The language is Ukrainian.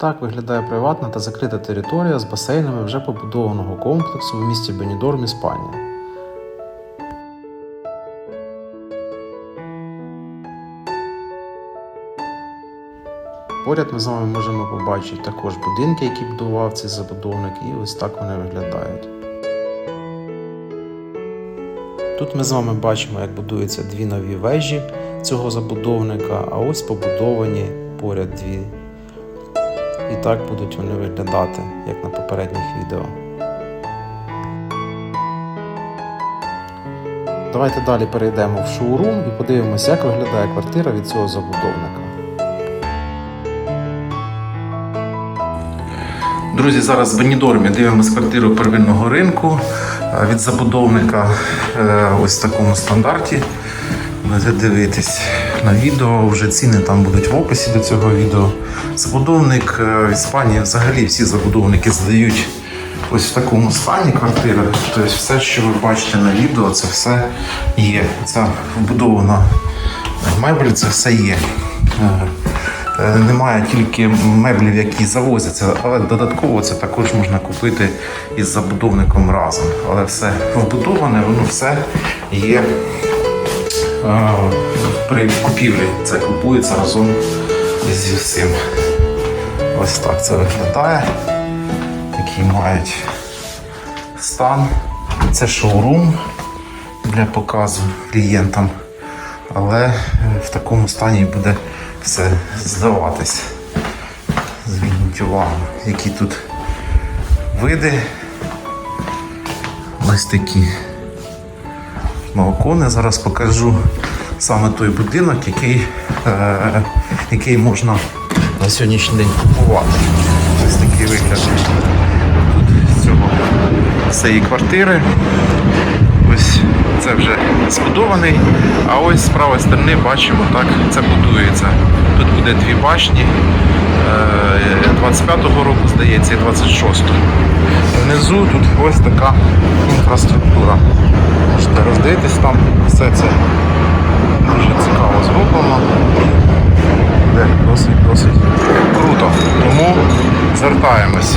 Так виглядає приватна та закрита територія з басейнами вже побудованого комплексу в місті Бенідорм, Іспанія. Поряд ми з вами можемо побачити також будинки, які будував цей забудовник, і ось так вони виглядають. Тут ми з вами бачимо, як будуються дві нові вежі цього забудовника, а ось побудовані поряд дві. І так будуть вони виглядати, як на попередніх відео. Давайте далі перейдемо в шоурум і подивимося, як виглядає квартира від цього забудовника. Друзі, зараз в Бенідормі дивимося квартиру первинного ринку від забудовника е, ось в такому стандарті. Будете дивитись на відео, вже ціни там будуть в описі до цього відео. Забудовник е, в Іспанії взагалі всі забудовники здають ось в такому стані квартири. Тобто все, що ви бачите на відео, це все є. Ця вбудована мебель, це все є. Е, Е, Немає тільки меблів, які завозяться, але додатково це також можна купити із забудовником разом. Але все вбудоване, воно все є при купівлі. Це купується разом із всім. Ось так це виглядає. Такий мають стан. Це шоурум для показу клієнтам. Але е, в такому стані буде все здаватись. Зверніть увагу, які тут види. Ось такі балкони. Зараз покажу саме той будинок, який, е, який можна на сьогоднішній день купувати. Ось такий вигляд тут цього цієї квартири. Ось це вже збудований, а ось з правої сторони бачимо, так, це будується. Тут буде дві башні е, 25-го року, здається, і 26-го. Внизу тут ось така інфраструктура. Можете роздивитись там, все це дуже цікаво зроблено. Буде досить досить круто. Тому звертаємось.